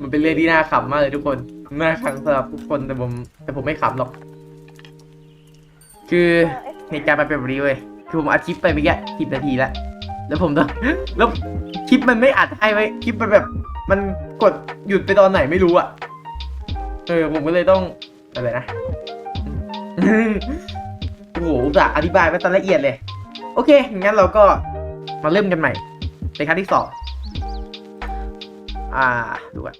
มันเป็นเรื่องที่น่าขำมากเลยทุกคน น่าขังสำหรับทุกคนแต่ผมแต่ผมไม่ขำหรอก คือเหตุการณ์มันเป็นแบบนี้เว้ย คือผมอัดคลิปไปเมื่อกี้สิบนาทีแล้วแล้วผมต้องแล้วคลิปมันไม่อัดให้ไว้คลิปมันแบบ มันกดหยุดไปตอนไหนไม่รู้อะเออผมก็เลยต้องอะไรนะ โอ้โหอุตส่าห์อธิบายไปตอนละเอียดเลย โอเค งั้นเราก็มาเริ่มกันใหม่ในครั้งที่สอง อ่าดูกัน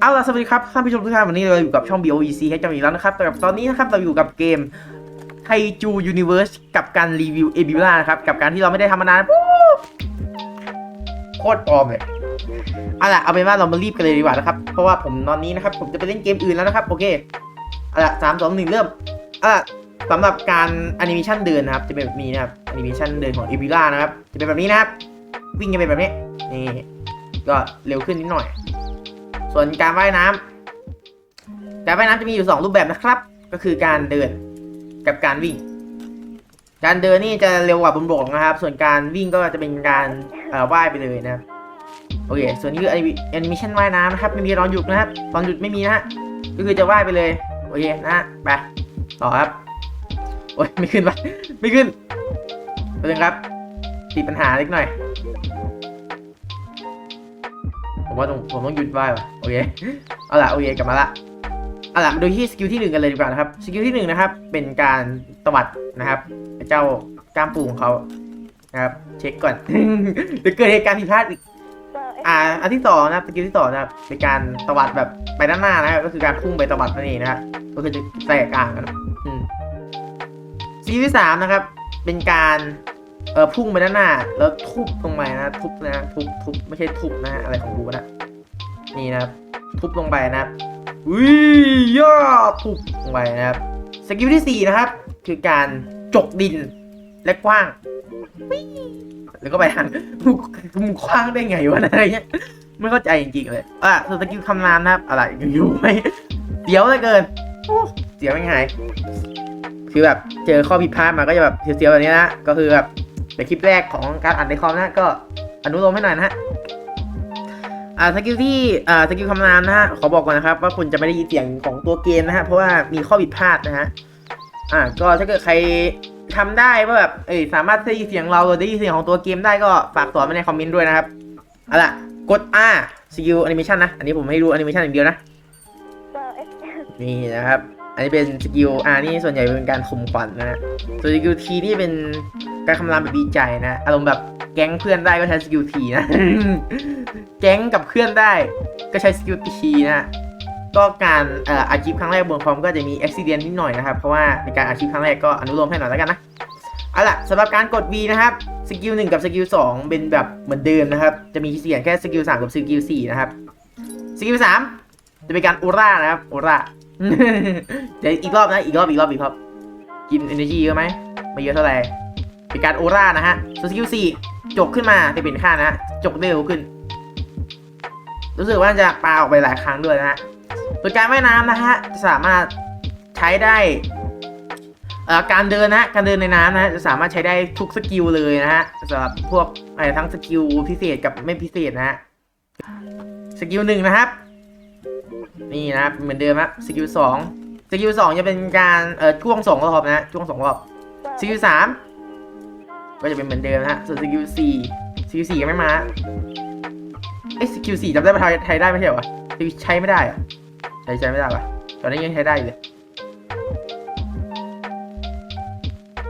เอาล่ะสวัสดีครับท่านผู้ชมทุกท่านวันนี้เราอยู่กับช่อง BOEC ให้จำอีกแล้วนะครับแต่ตอนนี้นะครับเราอยู่กับเกมไทจูยูนิเวิร์สกับการรีวิวเอบิล่านะครับกับการที่เราไม่ได้ทำมานานโคตรปลอมเลยเอาล่ะเอาเป็นว่าเรามารีบกันเลยดีกว่านะครับเพราะว่าผมตอนนี้นะครับผมจะไปเล่นเกมอื่นแล้วนะครับโอเคเอาล่ะสามสองหนึ่งเริ่มเอาล่ะสำหรับการแอนิเมชันเดินนะครับจะเป็นแบบนี้นะครับแอนิเมชันเดินของเอบิล่านะครับจะเป็นแบบนี้นะครับวิ่งจะเป็นแบบนี้นี่ ก็เร็วขึ้นนิดหน่อย ส่วนการว่ายน้ำการว่ายน้ำจะมีอยู่ 2 รูปแบบนะครับ ก็คือการเดินกับการวิ่ง การเดินนี่จะเร็วกว่าบนบกนะครับ ส่วนการวิ่งก็จะเป็นการว่ายไปเลยนะครับโอเค ส่วนนี้คือแอนิเมชันว่ายน้ำนะครับ ไม่มีตอนหยุดนะครับ ตอนหยุดไม่มีนะฮะ ก็คือจะว่ายไปเลย โอเคนะฮะ ไป ต่อครับ โอ้ยไม่ขึ้นปะไม่ขึ้นไปเลยครับ ติดปัญหาเล็กหน่อย ผมว่าต้องผมต้องหยุดว่ายว่ะโอเคเอาล่ะโอเคกลับมาละเอาล่ะมาดูที่สกิลที่หนึ่งกันเลยดีกว่านะครับสกิลที่หนึ่งนะครับ เป็นการตวัดนะครับเจ้ากล้ามปูของเขานะครับเช็คก่อนเดี๋ยวเกิดเหตุการณ์ผิดพลาดอีกอ่าอันที่สองนะครับสกิลที่สองนะครับเป็นการตวัดแบบไปด้านหน้านะครับก็คือการพุ่งไปตวัดนั่นเองนะครับก็คือจะแตกกลางกันอืมสกิลที่สามนะครับ เป็นการ เออพุ่งไปด้านหน้า แล้วทุบลงไปนะทุบนะทุบทุบไม่ใช่ทุบนะอะไรของกูนะนี่นะครับทุบลงไปนะครับวิย่าทุบลงไปนะครับสกิลที่สี่นะครับ คือการจกดินและกว้างแล้วก็ไปทางมึงคว้างได้ไงวะอะไรเงี้ยไม่เข้าใจจริงๆเลยอะสกิลคำรามนะครับ อะไรอยู่ไหมเสียวเลือเกินเสียวไม่หาย คือแบบเจอข้อผิดพลาดมาก็จะแบบเสียวๆแบบนี้นะก็คือแบบ เป็นคลิปแรกของการอัดในคอมนะก็อนุโลมให้หน่อยนะฮะอ่าสกิลที่อ่าสกิลคำรามนะฮะขอบอกก่อนนะครับ ว่าคุณจะไม่ได้ยินเสียงของตัวเกมนะฮะเพราะว่ามีข้อผิดพลาดนะฮะอ่าก็ถ้าเกิดใครทำได้ว่าแบบเอ้ยสามารถได้ยินเสียงเราหรือได้ยินเสียงของตัวเกมได้ก็ฝากสอนมาในคอมเมนต์ด้วยนะครับเอาล่ะกด R สกิลแอนิเมชันนะ อันนี้ผมให้ดูแอนิเมชันอย่างเดียวนะ นี่นะครับ อันนี้เป็นสกิล R นี่ส่วนใหญ่เป็นการข่มขวัญนะฮะส่วนสกิล T นี่เป็นการคำรามแบบดีใจนะ อารมณ์แบบแก๊งเพื่อนได้ก็ใช้สกิล T นะ แก๊งกับเพื่อนได้ก็ใช้สกิลทีนะก็การอาชีพครั้งแรกบนคอมก็จะมีอุบิเหตุนิดหน่อยนะครับ เพราะว่าในการอาชีพครั้งแรกก็อนุโลมให้หน่อยแล้วกันนะ เอาล่ะสำหรับการกด V นะครับสกิลหนึ่งกับสกิลสองเป็นแบบเหมือนเดิมนะครับ จะมีเสียงแค่สกิลสามกับสกิลสี่นะครับ สกิลสามจะเป็นการโอรานะครับโอรา เดี๋ยวอีกรอบนะ อีกรอบอีกรอบอีกรอบ กิน energy เยอะไหมไม่เยอะเท่าไหร่เป็นการโอร่านะฮะสกิลสี่จกขึ้นมาจะเป็นค่านะฮะจกเร็วขึ้น รู้สึกว่าจะปาออกไปหลายครั้งด้วยนะฮะส่วนการว่ายน้ำนะฮะจะสามารถใช้ได้เอ่อการเดินนะ การเดินในน้ำนะฮะจะสามารถใช้ได้ทุกสกิลเลยนะฮะสำหรับพวกอะไรทั้งสกิลพิเศษกับไม่พิเศษนะฮะสกิลหนึ่งนะครับ นี่นะครับเหมือนเดิมครับสกิลสองสกิลสองจะเป็นการเอ่อช่วงสองรอบนะฮะช่วงสองรอบสกิลสามก็จะเป็นเหมือนเดิมนะฮะส่วนสกิลสี่สกิลสี่ยังไม่มาเอ้สกิลสี่จำได้ไหมไทยไทยได้ไม่ใช่เหรอสกิลใช้ไม่ได้เหรอะใช้ใช้ไม่ได้ปะตอนนี้ยังใช้ได้อยู่เลย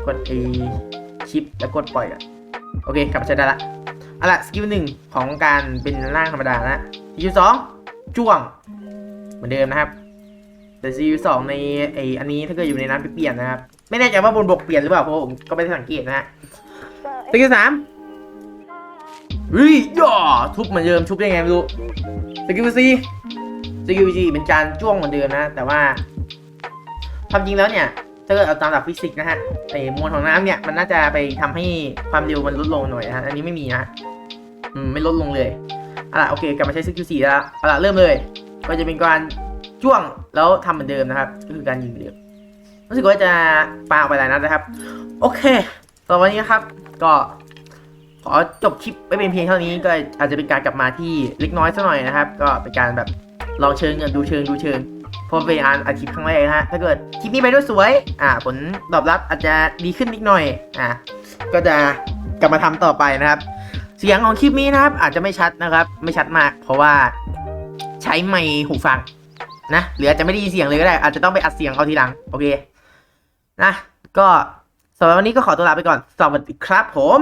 กด A ชิปแล้วกดปล่อยอะโอเคกลับมาใช้ได้ละเอาล่ะสกิลหนึ่งของการเป็นร่างธรรมดานะสกิลสองจ้วงเห มือนเดิมนะครับแต่สกิสองในไออันนี้ถ้าเกิดอยู่ในน้ำเปลี่ยนนะครับ ไม่แน่ใจว่าบนบกเปลี่ยนหรือเปล่าเพราะผมก็ไม่ได้สังเกตนะฮะสกิลสามเฮ้ยย่อทุบเหมือนเดิมทุบได้ไงไม่รู้สกิลซีสกิลซีเป็นจานจ้วงเหมือนเดิมนะ แต่ว่าความจริงแล้วเนี่ยถ้าเกิดเอาตามหลักฟิสิกส์นะฮะไอมวลของน้ำเนี่ยมันน่าจะไปทำให้ความเร็วมันลดลงหน่อยนะฮะอันนี้ไม่มีนะอืมไม่ลดลงเลยอาล่ะโอเคกลับมาใช้สกิลซีแล้วอาล่ะเริ่มเลย ก็จะเป็นการจ้วงแล้วทำเหมือนเดิมนะครับ ก็คือการยิงเหมือนเดิมรู้สึกว่าจะปาไปหลายนัดนะครับ โอเคต่อวันนี้นะครับ ก็ขอจบคลิปไว้เป็นเพียงเท่านี้ก็อาจจะเป็นการกลับมาที่เล็กน้อยสักหน่อยนะครับ ก็เป็นการแบบลองเชิงดูเชิงดูเชิงเพราะเป็นอันอาทิตย์ครั้งแรกนะฮะถ้าเกิดคลิปนี้ไปด้วยสวย อ่า ผลตอบรับอาจจะดีขึ้นนิดหน่อย อ่าก็จะกลับมาทำต่อไปนะครับ เสียงของคลิปนี้นะครับ อาจจะไม่ชัดนะครับ ไม่ชัดมาก เพราะว่า ใช้ไมค์หูฟังนะหรืออาจจะไม่ได้ยินเสียงเลยก็ได้ อาจจะต้องไปอัดเสียงเอาทีหลัง โอเค นะ ก็สำหรับวันนี้ก็ขอตัวลาไปก่อน สวัสดีครับผม